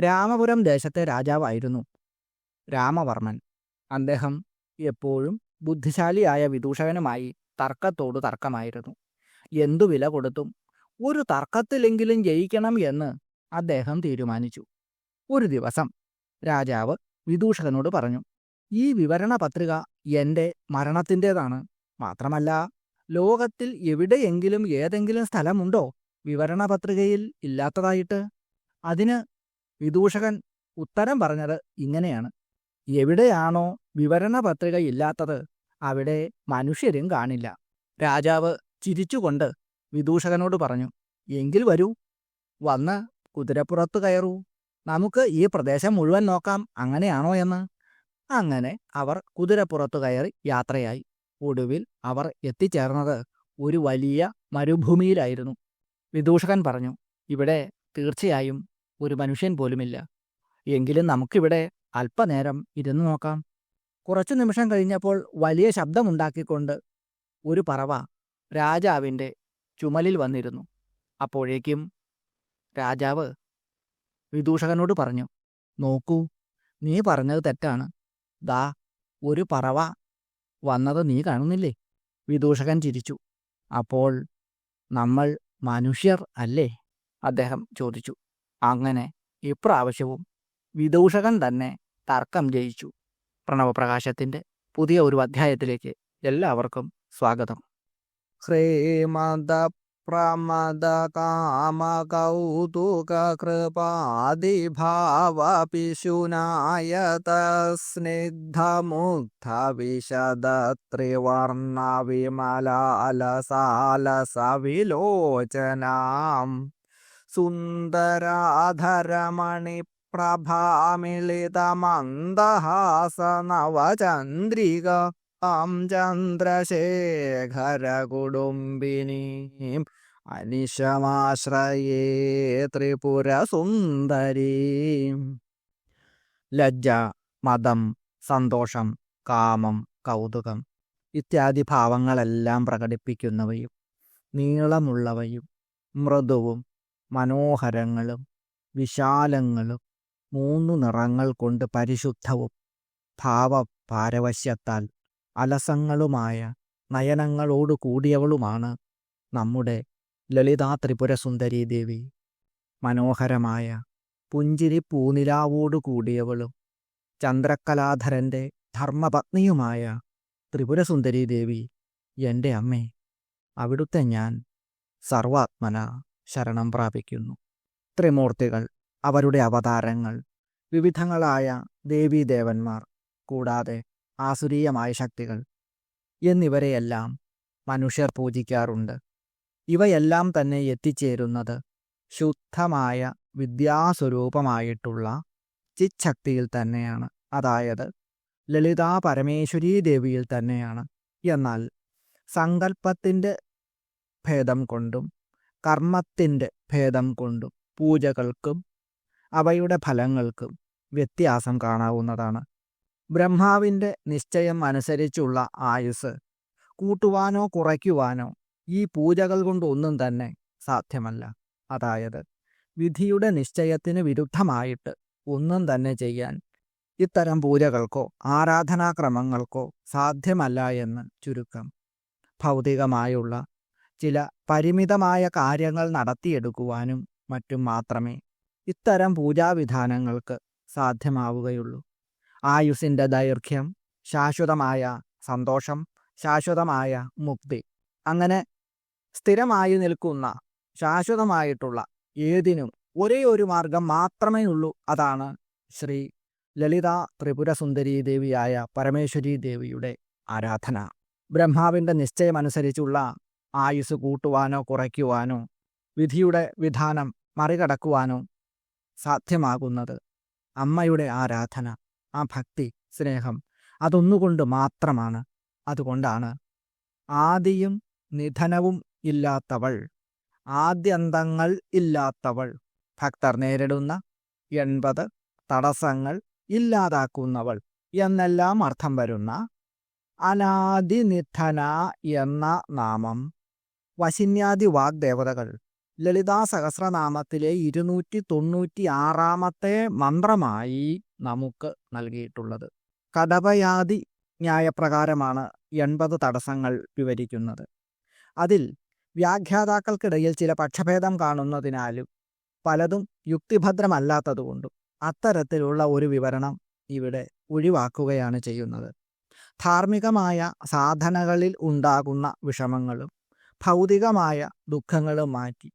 രാമപുരം ദേശത്തെ രാജാവായിരുന്നു രാമവർമ്മൻ. അദ്ദേഹം എപ്പോഴും ബുദ്ധിശാലിയായ വിദൂഷകനുമായി തർക്കത്തോട് തർക്കമായിരുന്നു. എന്തു വില കൊടുത്തും ഒരു തർക്കത്തിലെങ്കിലും ജയിക്കണം എന്ന് അദ്ദേഹം തീരുമാനിച്ചു. ഒരു ദിവസം രാജാവ് വിദൂഷകനോട് പറഞ്ഞു ഈ വിവരണ പത്രിക എന്റെ മരണത്തിന്റെതാണ്. മാത്രമല്ല ലോകത്തിൽ എവിടെയെങ്കിലും ഏതെങ്കിലും സ്ഥലമുണ്ടോ വിവരണ പത്രികയിൽ ഇല്ലാത്തതായിട്ട്? അതിന് വിദൂഷകൻ ഉത്തരം പറഞ്ഞത് ഇങ്ങനെയാണ്. എവിടെയാണോ വിവരണ പത്രിക ഇല്ലാത്തത് അവിടെ മനുഷ്യരും കാണില്ല. രാജാവ് ചിരിച്ചുകൊണ്ട് വിദൂഷകനോട് പറഞ്ഞു എങ്കിൽ വരൂ. വന്ന് കുതിരപ്പുറത്ത് കയറൂ. നമുക്ക് ഈ പ്രദേശം മുഴുവൻ നോക്കാം. അങ്ങനെയാണോ എന്ന്. അങ്ങനെ അവർ കുതിരപ്പുറത്ത് കയറി യാത്രയായി. ഒടുവിൽ അവർ എത്തിച്ചേർന്നത് ഒരു വലിയ മരുഭൂമിയിലായിരുന്നു. വിദൂഷകൻ പറഞ്ഞു ഇവിടെ തീർച്ചയായും ഒരു മനുഷ്യൻ പോലുമില്ല. എങ്കിലും നമുക്കിവിടെ അല്പനേരം ഇരുന്നു നോക്കാം. കുറച്ചു നിമിഷം കഴിഞ്ഞപ്പോൾ വലിയ ശബ്ദമുണ്ടാക്കിക്കൊണ്ട് ഒരു പറവ രാജാവിന്റെ ചുമലിൽ വന്നിരുന്നു. അപ്പോഴേക്കും രാജാവ് വിദൂഷകനോട് പറഞ്ഞു നോക്കൂ നീ പറഞ്ഞത് തെറ്റാണ്. ദാ ഒരു പറവ വന്നത് നീ കാണുന്നില്ലേ? വിദൂഷകൻ ചിരിച്ചു. അപ്പോൾ നമ്മൾ മനുഷ്യർ അല്ലേ? അദ്ദേഹം ചോദിച്ചു. അങ്ങനെ ഇപ്രാവശ്യവും വിദൂഷകൻ തന്നെ തർക്കം ജയിച്ചു. പ്രണവപ്രകാശത്തിന്റെ പുതിയ ഒരു അധ്യായത്തിലേക്ക് എല്ലാവർക്കും സ്വാഗതം. ശ്രീമത പ്രമദ കാമ കൗതുക കൃപാദിഭാവപിശുനായ സ്നിഗ്ധമുഗ്ധ വിശദ ത്രിവർണ വിമലാലസാലസവിലോചനാം സുന്ദരാധരമണി പ്രഭാമിളിതമന്ദഹാസനവചന്ദ്രിക ആം ചന്ദ്രശേഖരകുടുംബിനീം അനിശമാശ്രയേ ത്രിപുരസുന്ദരി. ലജ്ജ മതം സന്തോഷം കാമം കൗതുകം ഇത്യാദി ഭാവങ്ങളെല്ലാം പ്രകടിപ്പിക്കുന്നവയും നീളമുള്ളവയും മൃദുവും മനോഹരങ്ങളും വിശാലങ്ങളും മൂന്നു നിറങ്ങൾ കൊണ്ട് പരിശുദ്ധവും ഭാവപാരവശ്യത്താൽ അലസങ്ങളുമായ നയനങ്ങളോടു കൂടിയവളുമാണ് നമ്മുടെ ലളിതാ ത്രിപുര സുന്ദരീ ദേവി മനോഹരമായ പുഞ്ചിരി പൂനിലാവോടു കൂടിയവളും ചന്ദ്രക്കലാധരന്റെ ധർമ്മപത്നിയുമായ ത്രിപുരസുന്ദരീ ദേവി എന്റെ അമ്മേ അവിടുത്തെ ഞാൻ സർവാത്മന. ശരണം പ്രാപിക്കുന്നു. ത്രിമൂർത്തികൾ അവരുടെ അവതാരങ്ങൾ വിവിധങ്ങളായ ദേവീദേവന്മാർ കൂടാതെ ആസുരീയമായ ശക്തികൾ എന്നിവരെയെല്ലാം മനുഷ്യർ പൂജിക്കാറുണ്ട്. ഇവയെല്ലാം തന്നെ എത്തിച്ചേരുന്നത് ശുദ്ധമായ വിദ്യാസ്വരൂപമായിട്ടുള്ള ചിച്ഛക്തിയിൽ തന്നെയാണ്. അതായത് ലളിതാ പരമേശ്വരീ ദേവിയിൽ തന്നെയാണ്. എന്നാൽ സങ്കല്പത്തിന്റെ ഭേദം കൊണ്ടും കർമ്മത്തിന്റെ ഭേദം കൊണ്ടും പൂജകൾക്കും അവയുടെ ഫലങ്ങൾക്കും വ്യത്യാസം കാണാവുന്നതാണ്. ബ്രഹ്മാവിന്റെ നിശ്ചയം അനുസരിച്ചുള്ള ആയുസ് കൂട്ടുവാനോ കുറയ്ക്കുവാനോ ഈ പൂജകൾ കൊണ്ടൊന്നും തന്നെ സാധ്യമല്ല. അതായത് വിധിയുടെ നിശ്ചയത്തിന് വിരുദ്ധമായിട്ട് ഒന്നും തന്നെ ചെയ്യാൻ ഇത്തരം പൂജകൾക്കോ ആരാധനാക്രമങ്ങൾക്കോ സാധ്യമല്ല എന്ന് ചുരുക്കം ഭൗതികമായുള്ള ചില പരിമിതമായ കാര്യങ്ങൾ നടത്തിയെടുക്കുവാനും മറ്റും മാത്രമേ ഇത്തരം പൂജാവിധാനങ്ങൾക്ക് സാധ്യമാവുകയുള്ളൂ. ആയുസിന്റെ ദൈർഘ്യം ശാശ്വതമായ സന്തോഷം ശാശ്വതമായ മുക്തി അങ്ങനെ സ്ഥിരമായി നിൽക്കുന്ന ശാശ്വതമായിട്ടുള്ള ഏതിനും ഒരേ ഒരു മാർഗം മാത്രമേ ഉള്ളൂ. അതാണ് ശ്രീ ലളിത ത്രിപുരസുന്ദരീ ദേവിയായ പരമേശ്വരി ദേവിയുടെ ആരാധന. ബ്രഹ്മാവിന്റെ നിശ്ചയമനുസരിച്ചുള്ള ആയുസ് കൂട്ടുവാനോ കുറയ്ക്കുവാനോ വിധിയുടെ വിധാനം മറികടക്കുവാനോ സാധ്യമാകുന്നത്. അമ്മയുടെ ആരാധന ആ ഭക്തി സ്നേഹം അതൊന്നുകൊണ്ട് മാത്രമാണ്. അതുകൊണ്ടാണ് ആദിയും നിധനവും ഇല്ലാത്തവൾ ആദ്യന്തങ്ങൾ ഇല്ലാത്തവൾ ഭക്തർ നേരിടുന്ന എൺപത് തടസ്സങ്ങൾ ഇല്ലാതാക്കുന്നവൾ എന്നെല്ലാം അർത്ഥം വരുന്ന അനാദിനിധന എന്ന നാമം. വശിന്യാദി വാഗ്ദേവതകൾ. ലളിതാ സഹസ്രനാമത്തിലെ ഇരുന്നൂറ്റി തൊണ്ണൂറ്റി ആറാമത്തെ മന്ത്രമായി നമുക്ക് നൽകിയിട്ടുള്ളത്. കടവയാദി ന്യായപ്രകാരമാണ് എൺപത് തടസ്സങ്ങൾ വിവരിക്കുന്നത്. അതിൽ വ്യാഖ്യാതാക്കൾക്കിടയിൽ ചില പക്ഷഭേദം കാണുന്നതിനാലും പലതും യുക്തിഭദ്രമല്ലാത്തതുകൊണ്ടും അത്തരത്തിലുള്ള ഒരു വിവരണം ഇവിടെ ഒഴിവാക്കുകയാണ് ചെയ്യുന്നത്. ധാർമ്മികമായ സാധനകളിൽ ഉണ്ടാകുന്ന വിഷമങ്ങളും ഭൗതികമായ ദുഃഖങ്ങളും മാറ്റി.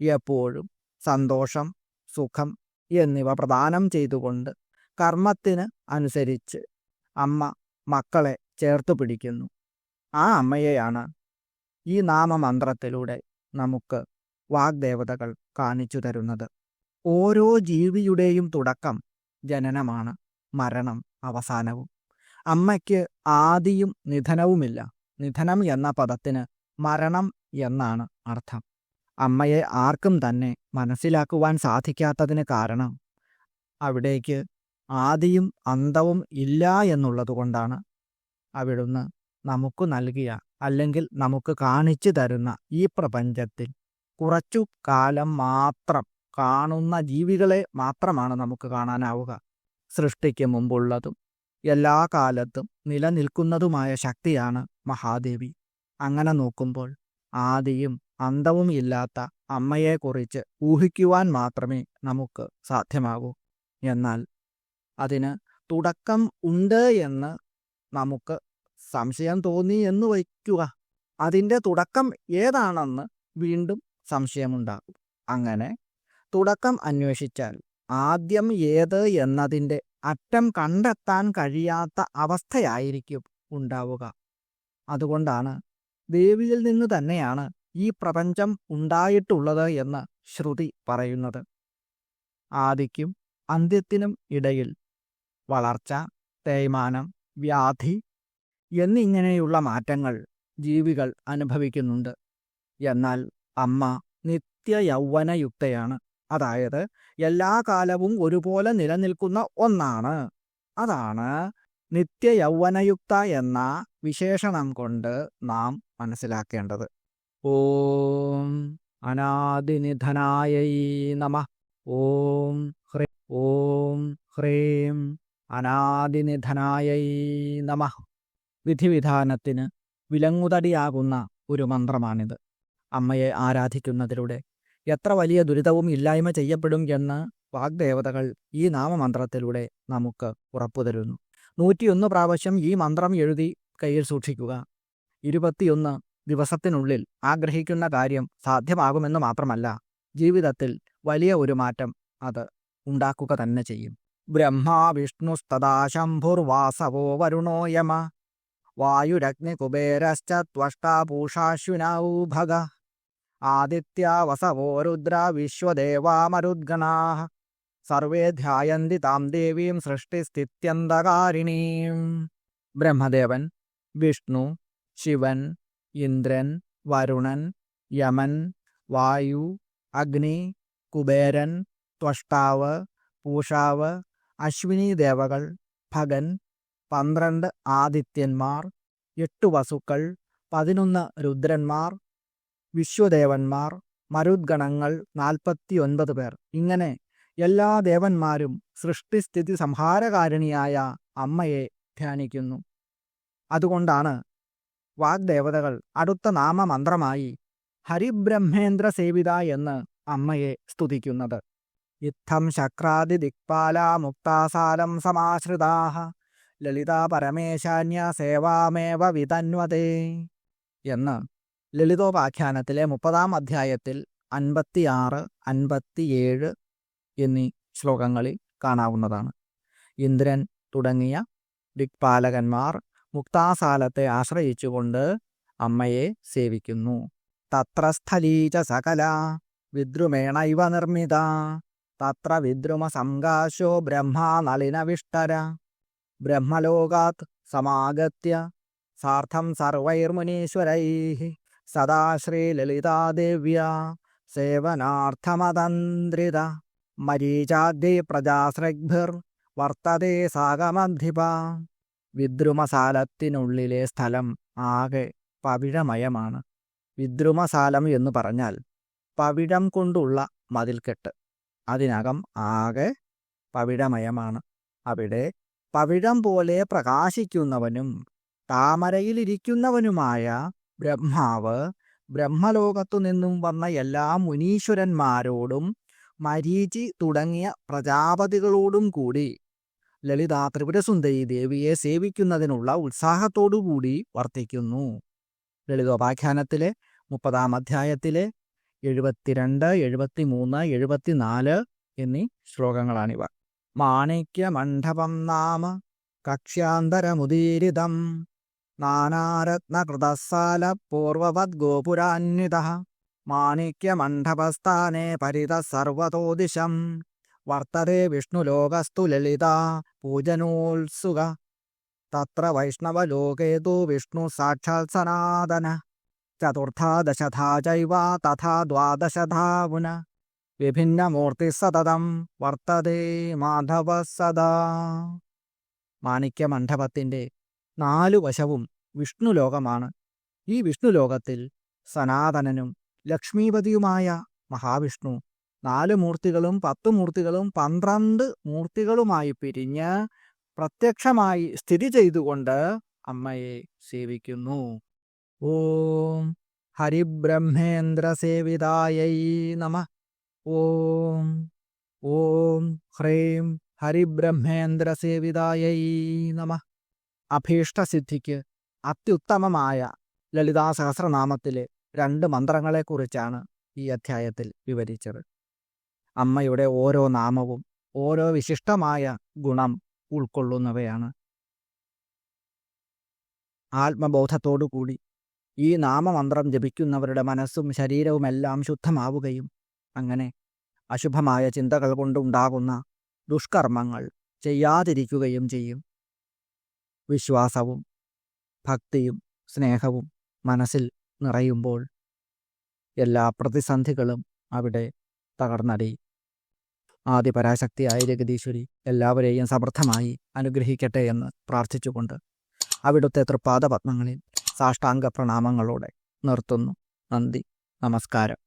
എപ്പോഴും സന്തോഷം സുഖം എന്നിവ പ്രദാനം ചെയ്തുകൊണ്ട് കർമ്മത്തിന് അനുസരിച്ച് അമ്മ മക്കളെ ചേർത്ത് പിടിക്കുന്നു. ആ അമ്മയെയാണ് ഈ നാമമന്ത്രത്തിലൂടെ നമുക്ക് വാഗ്ദേവതകൾ കാണിച്ചു തരുന്നത്. ഓരോ ജീവിയുടെയും തുടക്കം ജനനമാണ് മരണം അവസാനവും. അമ്മയ്ക്ക് ആദിയും നിധനവുമില്ല. നിധനം എന്ന പദത്തിന് മരണം എന്നാണ് അർത്ഥം. അമ്മയെ ആർക്കും തന്നെ മനസ്സിലാക്കുവാൻ സാധിക്കാത്തതിന് കാരണം അവിടേക്ക് ആദിയും അന്തവും ഇല്ല എന്നുള്ളതുകൊണ്ടാണ് അവിടുന്ന് നമുക്ക് നൽകിയ അല്ലെങ്കിൽ നമുക്ക് കാണിച്ചു തരുന്ന ഈ പ്രപഞ്ചത്തിൽ കുറച്ചു കാലം മാത്രം കാണുന്ന ജീവികളെ മാത്രമാണ് നമുക്ക് കാണാനാവുക. സൃഷ്ടിക്ക് മുമ്പുള്ളതും എല്ലാ കാലത്തും നിലനിൽക്കുന്നതുമായ ശക്തിയാണ് മഹാദേവി. അങ്ങനെ നോക്കുമ്പോൾ ആദിയും അന്തവും ഇല്ലാത്ത അമ്മയെക്കുറിച്ച് ഊഹിക്കുവാൻ മാത്രമേ നമുക്ക് സാധ്യമാകൂ. എന്നാൽ അതിന് തുടക്കം ഉണ്ട് എന്ന് നമുക്ക് സംശയം തോന്നി എന്ന് വയ്ക്കുക. അതിന്റെ തുടക്കം ഏതാണെന്ന് വീണ്ടും സംശയമുണ്ടാകും. അങ്ങനെ തുടക്കം അന്വേഷിച്ചാൽ ആദ്യം ഏത് എന്നതിന്റെ അറ്റം കണ്ടെത്താൻ കഴിയാത്ത അവസ്ഥയായിരിക്കും ഉണ്ടാവുക. അതുകൊണ്ടാണ് ദേവിയിൽ നിന്ന് തന്നെയാണ് ഈ പ്രപഞ്ചം ഉണ്ടായിട്ടുള്ളത് എന്ന് ശ്രുതി പറയുന്നത്. ആദിക്കും അന്ത്യത്തിനും ഇടയിൽ വളർച്ച തേയ്മാനം വ്യാധി എന്നിങ്ങനെയുള്ള മാറ്റങ്ങൾ ജീവികൾ അനുഭവിക്കുന്നുണ്ട്. എന്നാൽ അമ്മ നിത്യ യൗവനയുക്തയാണ് അതായത് എല്ലാ കാലവും ഒരുപോലെ നിലനിൽക്കുന്ന ഒന്നാണ്. അതാണ് നിത്യ യൗവനയുക്ത എന്ന വിശേഷണം കൊണ്ട് നാം മനസ്സിലാക്കേണ്ടത്. ഓം അനാദിനിധനായ നമ. ഓം ഹ്രീ ഓം ഹ്രീം അനാദിനിധനായ നമ. വിധിവിധാനത്തിന് വിലങ്ങുതടിയാകുന്ന ഒരു മന്ത്രമാണിത്. അമ്മയെ ആരാധിക്കുന്നതിലൂടെ എത്ര വലിയ ദുരിതവും ഇല്ലായ്മ ചെയ്യപ്പെടും എന്ന് വാഗ്ദേവതകൾ ഈ നാമമന്ത്രത്തിലൂടെ നമുക്ക് ഉറപ്പു തരുന്നു നൂറ്റിയൊന്ന് പ്രാവശ്യം ഈ മന്ത്രം എഴുതി കയ്യിൽ സൂക്ഷിക്കുക. ഇരുപത്തിയൊന്ന് ദിവസത്തിനുള്ളിൽ ആഗ്രഹിക്കുന്ന കാര്യം സാധ്യമാകുമെന്ന് മാത്രമല്ല ജീവിതത്തിൽ വലിയ ഒരു മാറ്റം അത് ഉണ്ടാക്കുക തന്നെ ചെയ്യും. ബ്രഹ്മാ വിഷ്ണുസ്തദാ ശംഭുർവാസവോ വരുണോ യമ. വായുരഗ്നി ത്വഷ്ടാപൂഷാശ്വിനൗ ഭഗ. ആദിത്യാവസവോ രുദ്ര വിശ്വദേവാമരുദ്ഗണാ സർവേ ധ്യായന്തി താം ദേവീം സൃഷ്ടിസ്ഥിത്യന്തകാരിണീം ബ്രഹ്മദേവൻ വിഷ്ണു ശിവൻ ഇന്ദ്രൻ വരുണൻ യമൻ വായു അഗ്നി കുബേരൻ ത്വഷ്ടാവ് പൂഷാവ് അശ്വിനി ദേവകൾ ഭഗൻ പന്ത്രണ്ട് ആദിത്യന്മാർ എട്ട് വസുക്കൾ പതിനൊന്ന് രുദ്രന്മാർ വിശ്വദേവന്മാർ മരുദ്ഗണങ്ങൾ നാൽപ്പത്തിയൊൻപത് പേർ. ഇങ്ങനെ എല്ലാ ദേവന്മാരും സൃഷ്ടിസ്ഥിതി സംഹാരകാരിണിയായ അമ്മയെ ധ്യാനിക്കുന്നു. അതുകൊണ്ടാണ് വാഗ്ദേവതകൾ അടുത്ത നാമമന്ത്രമായി ഹരിബ്രഹ്മേന്ദ്ര സേവിത എന്ന് അമ്മയെ സ്തുതിക്കുന്നത്. ഇത്തം ശക്രാദി ദിക്പാല മുക്താസാലം സമാശ്രിതാ ലളിതാ പരമേശാന്യ സേവാമേവ വിതന്വതേ എന്ന് ലളിതോപാഖ്യാനത്തിലെ മുപ്പതാം അധ്യായത്തിൽ അൻപത്തിയാറ് അൻപത്തിയേഴ് എന്നീ ശ്ലോകങ്ങളിൽ കാണാവുന്നതാണ്. ഇന്ദ്രൻ തുടങ്ങിയ ദിക്പാലകന്മാർ മുക്താസാലത്തെ ആശ്രയിച്ചുകൊണ്ട് അമ്മയെ സേവിക്കുന്നു. തത്ര സ്ഥലീച സകല വിദ്രുമേണ ഇവ നിർമ്മിത. തത്ര വിദ്രുമ സംകാശോ ബ്രഹ്മാനളിനവിഷ്ടര ബ്രഹ്മലോകാത് സമാഗത്യ. സാർത്ഥം സർവൈർമുനീശ്വരൈ. സദാ ശ്രീലളിതാദേവ്യ സേവനാർത്ഥമതന്ത്രിത. മരീചാദ്യ പ്രജാസ്രഗ്ഭിർ വർത്തതേ സാഗമധിപ. വിദ്രുമസാലത്തിനുള്ളിലെ സ്ഥലം ആകെ പവിഴമയമാണ്. വിദ്രുമസാലം എന്ന് പറഞ്ഞാൽ പവിഴം കൊണ്ടുള്ള മതിൽക്കെട്ട്. അതിനകം ആകെ പവിഴമയമാണ്. അവിടെ പവിഴം പോലെ പ്രകാശിക്കുന്നവനും താമരയിലിരിക്കുന്നവനുമായ ബ്രഹ്മാവ് ബ്രഹ്മലോകത്തു നിന്നും വന്ന എല്ലാ മുനീശ്വരന്മാരോടും മരീചി തുടങ്ങിയ പ്രജാപതികളോടും കൂടി ലളിതാ ത്രിപുരസുന്ദരി ദേവിയെ സേവിക്കുന്നതിനുള്ള ഉത്സാഹത്തോടുകൂടി വർത്തിക്കുന്നു. ലളിതോപാഖ്യാനത്തിലെ മുപ്പതാം അധ്യായത്തിലെ എഴുപത്തിരണ്ട് എഴുപത്തിമൂന്ന് എഴുപത്തിനാല് എന്നീ ശ്ലോകങ്ങളാണിവ. മാണിക്യ മണ്ഡപം നാമ കക്ഷ്യാന്തരമുദീരിതം. നാനാരത്നകൃതസാല പൂർവവത് ഗോപുരാന്വിത മാണിക്യമണ്ഡപസ്ഥാനെ പരിത സർവതോ ദിശം വർത്തതേ വിഷ്ണുലോകസ്തു ലളിത പൂജനോത്സുക. തത്ര വൈഷ്ണവലോകേ തു വിഷ്ണു സാക്ഷാത് സനാതന. ചതുർത്ഥാ ദശധാ ചൈവ തഥാ ദ്വാദശധാ പുന വിഭിന്നമൂർത്തി സതതം വർത്തതേ മാധവ സദാ. മാണിക്യമണ്ഡപത്തിന്റെ നാലു വശവും വിഷ്ണുലോകമാണ്. ഈ വിഷ്ണുലോകത്തിൽ സനാതനനും ലക്ഷ്മീപതിയുമായ മഹാവിഷ്ണു നാല് മൂർത്തികളും പത്ത് മൂർത്തികളും പന്ത്രണ്ട് മൂർത്തികളുമായി പിരിഞ്ഞ് പ്രത്യക്ഷമായി സ്ഥിതി ചെയ്തുകൊണ്ട് അമ്മയെ സേവിക്കുന്നു. ഓം ഹരിബ്രഹ്മേന്ദ്ര സേവിതായൈ നമ. ഓം ഓം ഹ്രീം ഹരിബ്രഹ്മേന്ദ്ര സേവിതായൈ നമ. അഭീഷ്ടസിദ്ധിക്ക് അത്യുത്തമമായ ലളിതാ സഹസ്രനാമത്തിലെ രണ്ട് മന്ത്രങ്ങളെക്കുറിച്ചാണ് ഈ അധ്യായത്തിൽ വിവരിച്ചത്. അമ്മയുടെ ഓരോ നാമവും ഓരോ വിശിഷ്ടമായ ഗുണം ഉൾക്കൊള്ളുന്നവയാണ്. ആത്മബോധത്തോടുകൂടി ഈ നാമമന്ത്രം ജപിക്കുന്നവരുടെ മനസ്സും ശരീരവുമെല്ലാം ശുദ്ധമാവുകയും അങ്ങനെ അശുഭമായ ചിന്തകൾ കൊണ്ടുണ്ടാകുന്ന ദുഷ്കർമ്മങ്ങൾ ചെയ്യാതിരിക്കുകയും ചെയ്യും. വിശ്വാസവും ഭക്തിയും സ്നേഹവും മനസ്സിൽ നിറയുമ്പോൾ എല്ലാ പ്രതിസന്ധികളും അവിടെ തകർന്നടിയും ആദിപരാശക്തിയായ ജഗദീശ്വരി എല്ലാവരെയും സമർത്ഥമായി അനുഗ്രഹിക്കട്ടെ എന്ന് പ്രാർത്ഥിച്ചുകൊണ്ട് അവിടുത്തെ തൃപ്പാദപത്മങ്ങളിൽ സാഷ്ടാംഗ പ്രണാമങ്ങളോടെ നിർത്തുന്നു. നന്ദി. നമസ്കാരം.